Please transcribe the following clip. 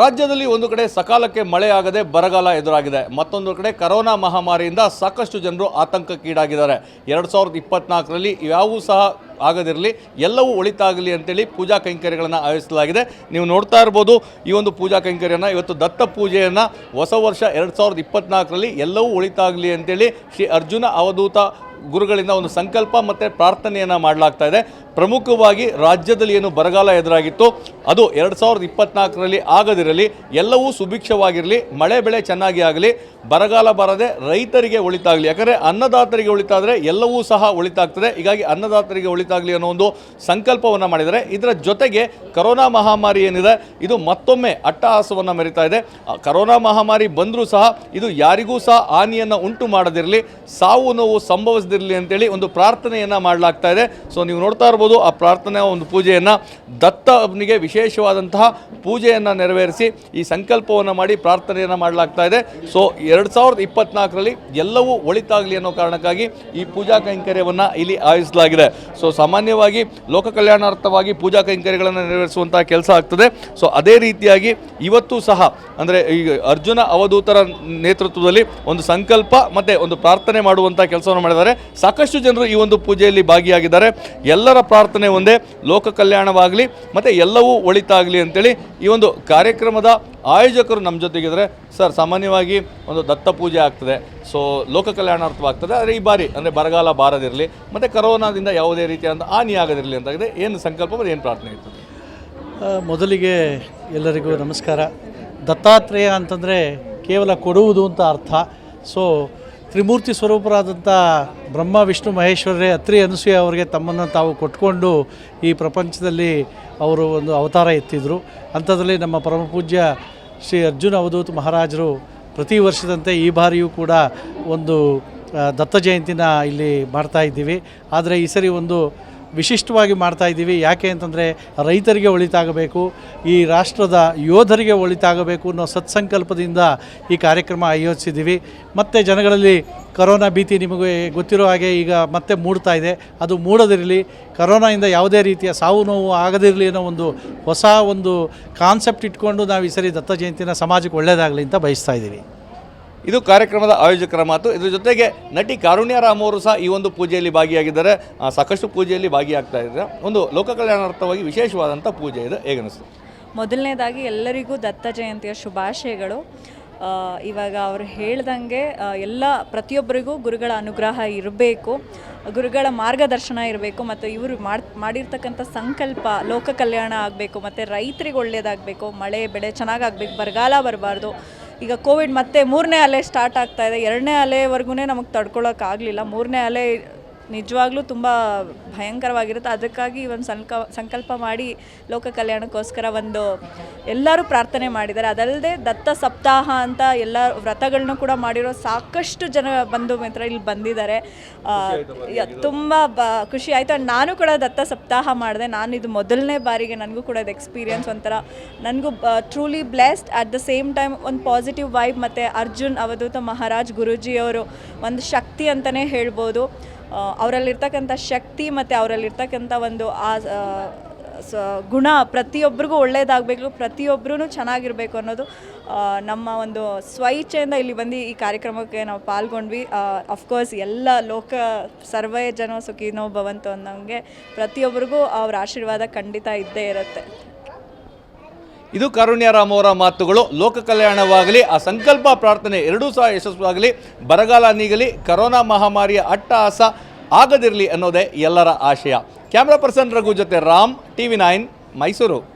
ರಾಜ್ಯದಲ್ಲಿ ಒಂದು ಕಡೆ ಸಕಾಲಕ್ಕೆ ಮಳೆಯಾಗದೆ ಬರಗಾಲ ಎದುರಾಗಿದೆ. ಮತ್ತೊಂದು ಕಡೆ ಕರೋನಾ ಮಹಾಮಾರಿಯಿಂದ ಸಾಕಷ್ಟು ಜನರು ಆತಂಕಕ್ಕೀಡಾಗಿದ್ದಾರೆ. ಎರಡು ಸಾವಿರದ ಇಪ್ಪತ್ನಾಲ್ಕರಲ್ಲಿ ಯಾವೂ ಸಹ ಆಗದಿರಲಿ, ಎಲ್ಲವೂ ಒಳಿತಾಗಲಿ ಅಂತೇಳಿ ಪೂಜಾ ಕೈಂಕರ್ಯಗಳನ್ನು ಆಯೋಜಿಸಲಾಗಿದೆ. ನೀವು ನೋಡ್ತಾ ಇರ್ಬೋದು, ಈ ಒಂದು ಪೂಜಾ ಕೈಂಕರ್ಯನ, ಇವತ್ತು ದತ್ತ ಪೂಜೆಯನ್ನು ಹೊಸ ವರ್ಷ ಎರಡು ಸಾವಿರದ ಇಪ್ಪತ್ನಾಲ್ಕರಲ್ಲಿ ಎಲ್ಲವೂ ಒಳಿತಾಗಲಿ ಅಂತೇಳಿ ಶ್ರೀ ಅರ್ಜುನ ಅವಧೂತ ಗುರುಗಳಿಂದ ಒಂದು ಸಂಕಲ್ಪ ಮತ್ತು ಪ್ರಾರ್ಥನೆಯನ್ನು ಮಾಡಲಾಗ್ತಾ ಇದೆ. ಪ್ರಮುಖವಾಗಿ ರಾಜ್ಯದಲ್ಲಿ ಏನು ಬರಗಾಲ ಎದುರಾಗಿತ್ತು ಅದು ಎರಡು ಸಾವಿರದ ಇಪ್ಪತ್ನಾಲ್ಕರಲ್ಲಿ ಆಗದಿರಲಿ, ಎಲ್ಲವೂ ಸುಭಿಕ್ಷವಾಗಿರಲಿ, ಮಳೆ ಬೆಳೆ ಚೆನ್ನಾಗಿ ಆಗಲಿ, ಬರಗಾಲ ಬರದೆ ರೈತರಿಗೆ ಒಳಿತಾಗಲಿ. ಯಾಕಂದರೆ ಅನ್ನದಾತರಿಗೆ ಒಳಿತಾದರೆ ಎಲ್ಲವೂ ಸಹ ಒಳಿತಾಗ್ತದೆ. ಹೀಗಾಗಿ ಅನ್ನದಾತರಿಗೆ ಒಳಿತಾಗಲಿ ಅನ್ನೋ ಒಂದು ಸಂಕಲ್ಪವನ್ನು ಮಾಡಿದರೆ ಇದರ ಜೊತೆಗೆ ಕರೋನಾ ಮಹಾಮಾರಿ ಏನಿದೆ, ಇದು ಮತ್ತೊಮ್ಮೆ ಅಟ್ಟಹಾಸವನ್ನು ಮೆರಿತಾ ಇದೆ. ಕರೋನಾ ಮಹಾಮಾರಿ ಬಂದರೂ ಸಹ ಇದು ಯಾರಿಗೂ ಸಹ ಹಾನಿಯನ್ನು ಉಂಟು ಮಾಡದಿರಲಿ, ಸಾವು ನೋವು ಸಂಭವಿಸದಿರಲಿ ಅಂತೇಳಿ ಒಂದು ಪ್ರಾರ್ಥನೆಯನ್ನು ಮಾಡಲಾಗ್ತಾ ಇದೆ. ಸೊ ನೀವು ನೋಡ್ತಾ ಆ ಪ್ರಾರ್ಥನೆ ಒಂದು ಪೂಜೆಯನ್ನು ದತ್ತನಿಗೆ ವಿಶೇಷವಾದಂತಹ ಪೂಜೆಯನ್ನು ನೆರವೇರಿಸಿ ಈ ಸಂಕಲ್ಪವನ್ನು ಮಾಡಿ ಪ್ರಾರ್ಥನೆಯನ್ನು ಮಾಡಲಾಗ್ತಾ ಇದೆ. ಸೊ ಎರಡು ಸಾವಿರದ ಇಪ್ಪತ್ನಾಲ್ಕರಲ್ಲಿ ಎಲ್ಲವೂ ಒಳಿತಾಗಲಿ ಅನ್ನೋ ಕಾರಣಕ್ಕಾಗಿ ಈ ಪೂಜಾ ಕೈಂಕರ್ಯವನ್ನು ಇಲ್ಲಿ ಆಯೋಜಿಸಲಾಗಿದೆ. ಸೊ ಸಾಮಾನ್ಯವಾಗಿ ಲೋಕ ಕಲ್ಯಾಣಾರ್ಥವಾಗಿ ಪೂಜಾ ಕೈಂಕರ್ಯಗಳನ್ನು ನೆರವೇರಿಸುವಂತಹ ಕೆಲಸ ಆಗ್ತದೆ. ಸೊ ಅದೇ ರೀತಿಯಾಗಿ ಇವತ್ತು ಸಹ ಅಂದರೆ ಈಗ ಅರ್ಜುನ ಅವಧೂತರ ನೇತೃತ್ವದಲ್ಲಿ ಒಂದು ಸಂಕಲ್ಪ ಮತ್ತು ಒಂದು ಪ್ರಾರ್ಥನೆ ಮಾಡುವಂಥ ಕೆಲಸವನ್ನು ಮಾಡಿದ್ದಾರೆ. ಸಾಕಷ್ಟು ಜನರು ಈ ಒಂದು ಪೂಜೆಯಲ್ಲಿ ಭಾಗಿಯಾಗಿದ್ದಾರೆ. ಎಲ್ಲರ ಪ್ರಾರ್ಥನೆ ಒಂದೇ, ಲೋಕ ಕಲ್ಯಾಣವಾಗಲಿ, ಮತ್ತು ಎಲ್ಲವೂ ಒಳಿತಾಗಲಿ ಅಂತೇಳಿ ಈ ಒಂದು ಕಾರ್ಯಕ್ರಮದ ಆಯೋಜಕರು ನಮ್ಮ ಜೊತೆಗಿದ್ರೆ ಸರ್, ಸಾಮಾನ್ಯವಾಗಿ ಒಂದು ದತ್ತ ಪೂಜೆ ಆಗ್ತದೆ. ಸೊ ಲೋಕ ಕಲ್ಯಾಣಾರ್ಥವಾಗ್ತದೆ. ಆದರೆ ಈ ಬಾರಿ, ಅಂದರೆ ಬರಗಾಲ ಬಾರದಿರಲಿ ಮತ್ತು ಕರೋನಾದಿಂದ ಯಾವುದೇ ರೀತಿಯಾದ ಹಾನಿ ಆಗದಿರಲಿ ಅಂತಾಗಿದೆ. ಏನು ಸಂಕಲ್ಪ ಮತ್ತು ಏನು ಪ್ರಾರ್ಥನೆ ಇರ್ತದೆ? ಮೊದಲಿಗೆ ಎಲ್ಲರಿಗೂ ನಮಸ್ಕಾರ. ದತ್ತಾತ್ರೇಯ ಅಂತಂದರೆ ಕೇವಲ ಕೊಡುವುದು ಅಂತ ಅರ್ಥ. ಸೊ ತ್ರಿಮೂರ್ತಿ ಸ್ವರೂಪರಾದಂಥ ಬ್ರಹ್ಮ, ವಿಷ್ಣು, ಮಹೇಶ್ವರರೇ, ಅತ್ರಿ ಅನಸೂಯ ಅವರಿಗೆ ತಮ್ಮನ್ನು ತಾವು ಕೊಟ್ಕೊಂಡು ಈ ಪ್ರಪಂಚದಲ್ಲಿ ಅವರು ಒಂದು ಅವತಾರ ಎತ್ತಿದ್ರು. ಅಂಥದ್ರಲ್ಲಿ ನಮ್ಮ ಪರಮ ಪೂಜ್ಯ ಶ್ರೀ ಅರ್ಜುನ ಅವಧೂತ್ ಮಹಾರಾಜರು ಪ್ರತಿ ವರ್ಷದಂತೆ ಈ ಬಾರಿಯೂ ಕೂಡ ಒಂದು ದತ್ತ ಜಯಂತಿನ ಇಲ್ಲಿ ಮಾಡ್ತಾ ಇದ್ದೀವಿ. ಆದರೆ ಈ ಸರಿ ಒಂದು ವಿಶಿಷ್ಟವಾಗಿ ಮಾಡ್ತಾ ಇದ್ದೀವಿ. ಯಾಕೆ ಅಂತಂದರೆ ರೈತರಿಗೆ ಒಳಿತಾಗಬೇಕು, ಈ ರಾಷ್ಟ್ರದ ಯೋಧರಿಗೆ ಒಳಿತಾಗಬೇಕು ಅನ್ನೋ ಸತ್ಸಂಕಲ್ಪದಿಂದ ಈ ಕಾರ್ಯಕ್ರಮ ಆಯೋಜಿಸಿದ್ದೀವಿ. ಮತ್ತು ಜನಗಳಲ್ಲಿ ಕರೋನಾ ಭೀತಿ ನಿಮಗೆ ಗೊತ್ತಿರೋ ಹಾಗೆ ಈಗ ಮತ್ತೆ ಮೂಡ್ತಾ ಇದೆ. ಅದು ಮೂಡದಿರಲಿ, ಕರೋನಾಯಿಂದ ಯಾವುದೇ ರೀತಿಯ ಸಾವು ನೋವು ಆಗದಿರಲಿ ಅನ್ನೋ ಒಂದು ಹೊಸ ಒಂದು ಕಾನ್ಸೆಪ್ಟ್ ಇಟ್ಕೊಂಡು ನಾವು ಈ ಸರಿ ದತ್ತ ಜಯಂತಿನ ಸಮಾಜಕ್ಕೆ ಒಳ್ಳೆಯದಾಗಲಿ ಅಂತ ಬಯಸ್ತಾ ಇದ್ದೀವಿ. ಇದು ಕಾರ್ಯಕ್ರಮದ ಆಯೋಜಕರ ಮಾತು. ಇದರ ಜೊತೆಗೆ ನಟಿ ಕಾರುಣ್ಯ ರಾಮ್ ಅವರು ಸಹ ಈ ಒಂದು ಪೂಜೆಯಲ್ಲಿ ಭಾಗಿಯಾಗಿದ್ದಾರೆ. ಸಾಕಷ್ಟು ಪೂಜೆಯಲ್ಲಿ ಭಾಗಿಯಾಗ್ತಾ ಇದ್ದಾರೆ. ಒಂದು ಲೋಕ ಕಲ್ಯಾಣಾರ್ಥವಾಗಿ ವಿಶೇಷವಾದಂಥ ಪೂಜೆ ಇದೆ. ಹೇಗನಿಸ್ತು ಮೊದಲನೇದಾಗಿ ಎಲ್ಲರಿಗೂ ದತ್ತ ಜಯಂತಿಯ ಶುಭಾಶಯಗಳು. ಇವಾಗ ಅವ್ರು ಹೇಳ್ದಂಗೆ ಎಲ್ಲ ಪ್ರತಿಯೊಬ್ಬರಿಗೂ ಗುರುಗಳ ಅನುಗ್ರಹ ಇರಬೇಕು. ಗುರುಗಳ ಮಾರ್ಗದರ್ಶನ ಇರಬೇಕು ಮತ್ತು ಇವರು ಮಾಡಿ, ಮಾಡಿರ್ತಕ್ಕಂಥ ಸಂಕಲ್ಪ ಲೋಕ ಕಲ್ಯಾಣ ಆಗಬೇಕು, ಮತ್ತು ರೈತರಿಗೆ ಒಳ್ಳೆಯದಾಗಬೇಕು ಮಳೆ, ಬೆಳೆ ಚೆನ್ನಾಗಾಗಬೇಕು, ಬರಗಾಲ ಬರಬಾರ್ದು ಈಗ ಕೋವಿಡ್ ಮತ್ತೆ ಮೂರನೇ ಅಲೆ ಸ್ಟಾರ್ಟ್ ಆಗ್ತಾ ಇದೆ. ಎರಡನೇ ಅಲೆವರೆಗೂ ನಮಗೆ ತಡ್ಕೊಳಕ್ಕಾಗಲಿಲ್ಲ ಮೂರನೇ ಅಲೆ ನಿಜವಾಗ್ಲೂ ತುಂಬ ಭಯಂಕರವಾಗಿರುತ್ತೆ. ಅದಕ್ಕಾಗಿ ಒಂದು ಸಂಕ, ಸಂಕಲ್ಪ ಮಾಡಿ ಲೋಕ ಕಲ್ಯಾಣಕ್ಕೋಸ್ಕರ ಒಂದು ಎಲ್ಲರೂ ಪ್ರಾರ್ಥನೆ ಮಾಡಿದ್ದಾರೆ. ಅದಲ್ಲದೆ ದತ್ತ ಸಪ್ತಾಹ ಅಂತ ಎಲ್ಲ ವ್ರತಗಳನ್ನೂ ಕೂಡ ಮಾಡಿರೋ ಸಾಕಷ್ಟು ಜನ ಬಂಧು ಮಿತ್ರ ಇಲ್ಲಿ ಬಂದಿದ್ದಾರೆ. ತುಂಬ ಬ, ಖುಷಿ ಆಯಿತು. ನಾನು ಕೂಡ ದತ್ತ ಸಪ್ತಾಹ ಮಾಡಿದೆ. ನಾನು ಇದು ಮೊದಲನೇ ಬಾರಿಗೆ ನನಗೂ ಕೂಡ ಇದು ಎಕ್ಸ್ಪೀರಿಯನ್ಸ್ ಒಂಥರ ನನಗೂ truly blessed at the same time ಒಂದು ಪಾಸಿಟಿವ್ ವೈಬ್ ಮತ್ತು ಅರ್ಜುನ್ ಅವಧೂತ ಮಹಾರಾಜ್ ಗುರೂಜಿಯವರು ಒಂದು ಶಕ್ತಿ ಅಂತಲೇ ಹೇಳ್ಬೋದು. ಅವರಲ್ಲಿರ್ತಕ್ಕಂಥ ಶಕ್ತಿ ಮತ್ತು ಅವರಲ್ಲಿರ್ತಕ್ಕಂಥ ಒಂದು ಆ ಸ, ಗುಣ ಪ್ರತಿಯೊಬ್ಬರಿಗೂ ಒಳ್ಳೆಯದಾಗಬೇಕು ಪ್ರತಿಯೊಬ್ಬರೂ ಚೆನ್ನಾಗಿರಬೇಕು ಅನ್ನೋದು ನಮ್ಮ ಒಂದು ಸ್ವಇಚ್ಛೆಯಿಂದ ಇಲ್ಲಿ ಬಂದು ಈ ಕಾರ್ಯಕ್ರಮಕ್ಕೆ ನಾವು ಪಾಲ್ಗೊಂಡ್ವಿ. ಅಫ್ಕೋರ್ಸ್ ಎಲ್ಲ ಲೋಕ, ಸರ್ವೇ ಜನ ಸುಖಿನೋ ಭವಂತು ಅನ್ನೋಂಗೆ ಪ್ರತಿಯೊಬ್ಬರಿಗೂ ಅವ್ರ ಆಶೀರ್ವಾದ ಖಂಡಿತ ಇದ್ದೇ ಇರುತ್ತೆ. ಇದು ಕಾರುಣ್ಯರಾಮ್ ಅವರ ಮಾತುಗಳು. ಲೋಕ ಕಲ್ಯಾಣವಾಗಲಿ, ಆ ಸಂಕಲ್ಪ ಪ್ರಾರ್ಥನೆ ಎರಡೂ ಸಹ ಯಶಸ್ವಾಗಲಿ ಬರಗಾಲ ನೀಗಲಿ, ಕರೋನಾ ಮಹಾಮಾರಿಯ ಅಟ್ಟಹಾಸ ಆಗದಿರಲಿ ಅನ್ನೋದೇ ಎಲ್ಲರ ಆಶಯ. ಕ್ಯಾಮ್ರಾ ಪರ್ಸನ್ ರಘು ಜೊತೆ ರಾಮ್ ಟಿವಿ ನೈನ್ ಮೈಸೂರು.